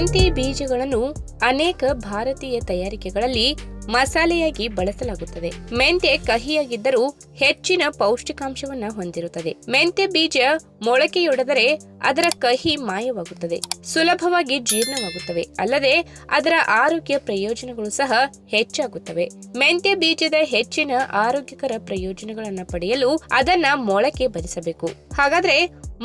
ಮೆಂತೆ ಬೀಜಗಳನ್ನು ಅನೇಕ ಭಾರತೀಯ ತಯಾರಿಕೆಗಳಲ್ಲಿ ಮಸಾಲೆಯಾಗಿ ಬಳಸಲಾಗುತ್ತದೆ. ಮೆಂತೆ ಕಹಿಯಾಗಿದ್ದರೂ ಹೆಚ್ಚಿನ ಪೌಷ್ಟಿಕಾಂಶವನ್ನ ಹೊಂದಿರುತ್ತದೆ. ಮೆಂತೆ ಬೀಜ ಮೊಳಕೆಯೊಡೆದರೆ ಅದರ ಕಹಿ ಮಾಯವಾಗುತ್ತದೆ, ಸುಲಭವಾಗಿ ಜೀರ್ಣವಾಗುತ್ತವೆ, ಅಲ್ಲದೆ ಅದರ ಆರೋಗ್ಯ ಪ್ರಯೋಜನಗಳು ಸಹ ಹೆಚ್ಚಾಗುತ್ತವೆ. ಮೆಂತೆ ಬೀಜದ ಹೆಚ್ಚಿನ ಆರೋಗ್ಯಕರ ಪ್ರಯೋಜನಗಳನ್ನು ಪಡೆಯಲು ಅದನ್ನ ಮೊಳಕೆ ಬರಿಸಬೇಕು ಹಾಗಾದ್ರೆ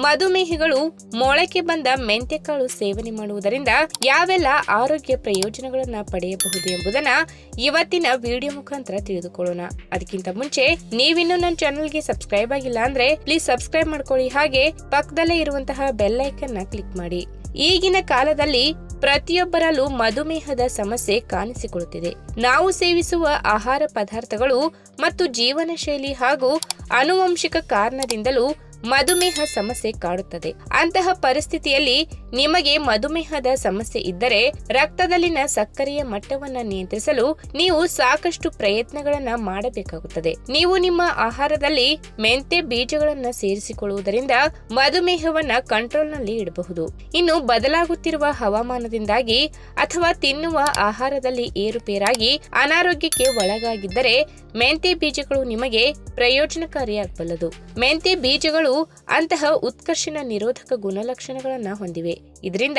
ಮಧುಮೇಹಿಗಳು ಮೊಳಕೆ ಬಂದ ಮೆಂತ್ಯಕಾಳು ಸೇವನೆ ಮಾಡುವುದರಿಂದ ಯಾವೆಲ್ಲ ಆರೋಗ್ಯ ಪ್ರಯೋಜನಗಳನ್ನ ಪಡೆಯಬಹುದು ಎಂಬುದನ್ನ ಇವತ್ತಿನ ವಿಡಿಯೋ ಮುಖಾಂತರ ತಿಳಿದುಕೊಳ್ಳೋಣ. ಅದಕ್ಕಿಂತ ಮುಂಚೆ ನೀವಿನ್ನೂ ನನ್ನ ಚಾನೆಲ್ಗೆ ಸಬ್ಸ್ಕ್ರೈಬ್ ಆಗಿಲ್ಲ ಅಂದ್ರೆ ಪ್ಲೀಸ್ ಸಬ್ಸ್ಕ್ರೈಬ್ ಮಾಡ್ಕೊಳ್ಳಿ. ಹಾಗೆ ಪಕ್ಕದಲ್ಲೇ ಇರುವಂತಹ ಬೆಲ್ ಐಕನ್ನ ಕ್ಲಿಕ್ ಮಾಡಿ. ಈಗಿನ ಕಾಲದಲ್ಲಿ ಪ್ರತಿಯೊಬ್ಬರಲ್ಲೂ ಮಧುಮೇಹದ ಸಮಸ್ಯೆ ಕಾಣಿಸಿಕೊಳ್ಳುತ್ತಿದೆ. ನಾವು ಸೇವಿಸುವ ಆಹಾರ ಪದಾರ್ಥಗಳು ಮತ್ತು ಜೀವನ ಶೈಲಿ ಹಾಗೂ ಆನುವಂಶಿಕ ಕಾರಣದಿಂದಲೂ ಮಧುಮೇಹ ಸಮಸ್ಯೆ ಕಾಡುತ್ತದೆ. ಅಂತಹ ಪರಿಸ್ಥಿತಿಯಲ್ಲಿ ನಿಮಗೆ ಮಧುಮೇಹದ ಸಮಸ್ಯೆ ಇದ್ದರೆ ರಕ್ತದಲ್ಲಿನ ಸಕ್ಕರೆಯ ಮಟ್ಟವನ್ನು ನಿಯಂತ್ರಿಸಲು ನೀವು ಸಾಕಷ್ಟು ಪ್ರಯತ್ನಗಳನ್ನ ಮಾಡಬೇಕಾಗುತ್ತದೆ. ನೀವು ನಿಮ್ಮ ಆಹಾರದಲ್ಲಿ ಮೆಂತೆ ಬೀಜಗಳನ್ನು ಸೇರಿಸಿಕೊಳ್ಳುವುದರಿಂದ ಮಧುಮೇಹವನ್ನ ಕಂಟ್ರೋಲ್ನಲ್ಲಿ ಇಡಬಹುದು. ಇನ್ನು ಬದಲಾಗುತ್ತಿರುವ ಹವಾಮಾನದಿಂದಾಗಿ ಅಥವಾ ತಿನ್ನುವ ಆಹಾರದಲ್ಲಿ ಏರುಪೇರಾಗಿ ಅನಾರೋಗ್ಯಕ್ಕೆ ಒಳಗಾಗಿದ್ದರೆ ಮೆಂತೆ ಬೀಜಗಳು ನಿಮಗೆ ಪ್ರಯೋಜನಕಾರಿಯಾಗಬಲ್ಲದು. ಮೆಂತೆ ಬೀಜಗಳು ಅಂತಹ ಉತ್ಕರ್ಷಣ ನಿರೋಧಕ ಗುಣಲಕ್ಷಣಗಳನ್ನ ಹೊಂದಿವೆ. ಇದರಿಂದ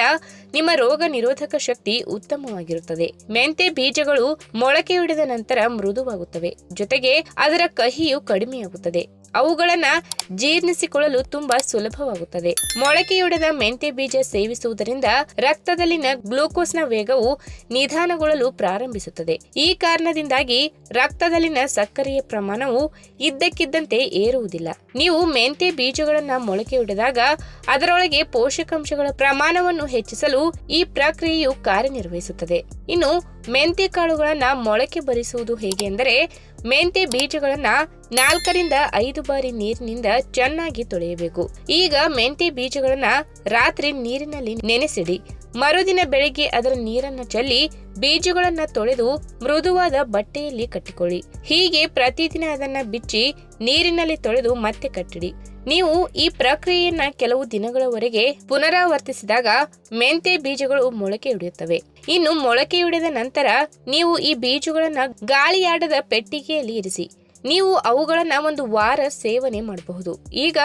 ನಿಮ್ಮ ರೋಗ ನಿರೋಧಕ ಶಕ್ತಿ ಉತ್ತಮವಾಗಿರುತ್ತದೆ. ಮೆಂತೆ ಬೀಜಗಳು ಮೊಳಕೆಯೊಡೆದ ನಂತರ ಮೃದುವಾಗುತ್ತವೆ. ಜೊತೆಗೆ ಅದರ ಕಹಿಯು ಕಡಿಮೆಯಾಗುತ್ತದೆ. ಅವುಗಳನ್ನ ಜೀರ್ಣಿಸಿಕೊಳ್ಳಲು ತುಂಬಾ ಸುಲಭವಾಗುತ್ತದೆ. ಮೊಳಕೆಯೊಡೆದ ಮೆಂತೆ ಬೀಜ ಸೇವಿಸುವುದರಿಂದ ರಕ್ತದಲ್ಲಿನ ಗ್ಲೂಕೋಸ್ನ ವೇಗವು ನಿಧಾನಗೊಳ್ಳಲು ಪ್ರಾರಂಭಿಸುತ್ತದೆ. ಈ ಕಾರಣದಿಂದಾಗಿ ರಕ್ತದಲ್ಲಿನ ಸಕ್ಕರೆಯ ಪ್ರಮಾಣವು ಇದ್ದಕ್ಕಿದ್ದಂತೆ ಏರುವುದಿಲ್ಲ. ನೀವು ಮೆಂತೆ ಬೀಜಗಳನ್ನ ಮೊಳಕೆಯೊಡೆದಾಗ ಅದರೊಳಗೆ ಪೋಷಕಾಂಶಗಳ ಪ್ರಮಾಣವನ್ನು ಹೆಚ್ಚಿಸಲು ಈ ಪ್ರಕ್ರಿಯೆಯು ಕಾರ್ಯನಿರ್ವಹಿಸುತ್ತದೆ. ಇನ್ನು ಮೆಂತೆ ಕಾಳುಗಳನ್ನು ಮೊಳಕೆ ಬರಿಸುವುದು ಹೇಗೆ ಅಂದರೆ, ಮೆಂತೆ ಬೀಜಗಳನ್ನು ನಾಲ್ಕರಿಂದ ಐದು ಬಾರಿ ನೀರಿನಿಂದ ಚೆನ್ನಾಗಿ ತೊಳೆಯಬೇಕು. ಈಗ ಮೆಂತೆ ಬೀಜಗಳನ್ನು ರಾತ್ರಿ ನೀರಿನಲ್ಲಿ ನೆನೆಸಿಡಿ. ಮರುದಿನ ಬೆಳಿಗ್ಗೆ ಅದರ ನೀರನ್ನು ಚೆಲ್ಲಿ ಬೀಜಗಳನ್ನು ತೊಳೆದು ಮೃದುವಾದ ಬಟ್ಟೆಯಲ್ಲಿ ಕಟ್ಟಿಕೊಳ್ಳಿ. ಹೀಗೆ ಪ್ರತಿದಿನ ಅದನ್ನ ಬಿಚ್ಚಿ ನೀರಿನಲ್ಲಿ ತೊಳೆದು ಮತ್ತೆ ಕಟ್ಟಿಡಿ. ನೀವು ಈ ಪ್ರಕ್ರಿಯೆಯನ್ನ ಕೆಲವು ದಿನಗಳವರೆಗೆ ಪುನರಾವರ್ತಿಸಿದಾಗ ಮೆಂತೆ ಬೀಜಗಳು ಮೊಳಕೆಯೊಡೆಯುತ್ತವೆ ಇನ್ನು ಮೊಳಕೆಯೊಡೆದ ನಂತರ ನೀವು ಈ ಬೀಜಗಳನ್ನು ಗಾಳಿಯಾಡದ ಪೆಟ್ಟಿಗೆಯಲ್ಲಿ ಇರಿಸಿ. ನೀವು ಅವುಗಳನ್ನ ಒಂದು ವಾರ ಸೇವನೆ ಮಾಡಬಹುದು. ಈಗ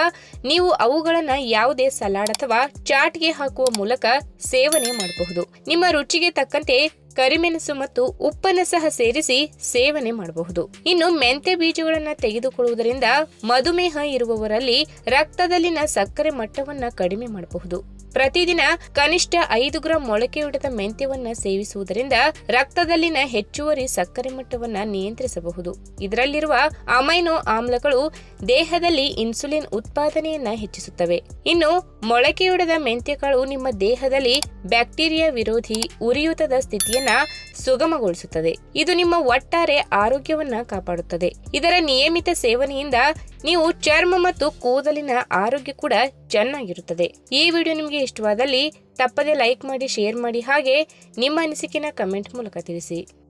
ನೀವು ಅವುಗಳನ್ನ ಯಾವುದೇ ಸಲಾಡ್ ಅಥವಾ ಚಾಟ್ಗೆ ಹಾಕುವ ಮೂಲಕ ಸೇವನೆ ಮಾಡಬಹುದು. ನಿಮ್ಮ ರುಚಿಗೆ ತಕ್ಕಂತೆ ಕರಿಮೆಣಸು ಮತ್ತು ಉಪ್ಪನ್ನು ಸಹ ಸೇರಿಸಿ ಸೇವನೆ ಮಾಡಬಹುದು. ಇನ್ನು ಮೆಂತೆ ಬೀಜಗಳನ್ನು ತೆಗೆದುಕೊಳ್ಳುವುದರಿಂದ ಮಧುಮೇಹ ಇರುವವರಲ್ಲಿ ರಕ್ತದಲ್ಲಿನ ಸಕ್ಕರೆ ಮಟ್ಟವನ್ನು ಕಡಿಮೆ ಮಾಡಬಹುದು. ಪ್ರತಿದಿನ ಕನಿಷ್ಠ ಐದು ಗ್ರಾಂ ಮೊಳಕೆಯೊಡೆದ ಮೆಂತ್ಯವನ್ನ ಸೇವಿಸುವುದರಿಂದ ರಕ್ತದಲ್ಲಿನ ಹೆಚ್ಚುವರಿ ಸಕ್ಕರೆ ಮಟ್ಟವನ್ನ ನಿಯಂತ್ರಿಸಬಹುದು. ಇದರಲ್ಲಿರುವ ಅಮೈನೋ ಆಮ್ಲಗಳು ದೇಹದಲ್ಲಿ ಇನ್ಸುಲಿನ್ ಉತ್ಪಾದನೆಯನ್ನ ಹೆಚ್ಚಿಸುತ್ತವೆ. ಇನ್ನು ಮೊಳಕೆಯೊಡೆದ ಮೆಂತ್ಯಗಳು ನಿಮ್ಮ ದೇಹದಲ್ಲಿ ಬ್ಯಾಕ್ಟೀರಿಯಾ ವಿರೋಧಿ ಉರಿಯೂತದ ಸ್ಥಿತಿಯನ್ನ ಸುಗಮಗೊಳಿಸುತ್ತದೆ. ಇದು ನಿಮ್ಮ ಒಟ್ಟಾರೆ ಆರೋಗ್ಯವನ್ನ ಕಾಪಾಡುತ್ತದೆ. ಇದರ ನಿಯಮಿತ ಸೇವನೆಯಿಂದ ನೀವು ಚರ್ಮ ಮತ್ತು ಕೂದಲಿನ ಆರೋಗ್ಯ ಕೂಡ ಚೆನ್ನಾಗಿರುತ್ತದೆ. ಈ ವಿಡಿಯೋ ನಿಮಗೆ ಇಷ್ಟವಾದಲ್ಲಿ ತಪ್ಪದೆ ಲೈಕ್ ಮಾಡಿ, ಶೇರ್ ಮಾಡಿ ಹಾಗೆ ನಿಮ್ಮ ಅನಿಸಿಕೆನ ಕಮೆಂಟ್ ಮೂಲಕ ತಿಳಿಸಿ.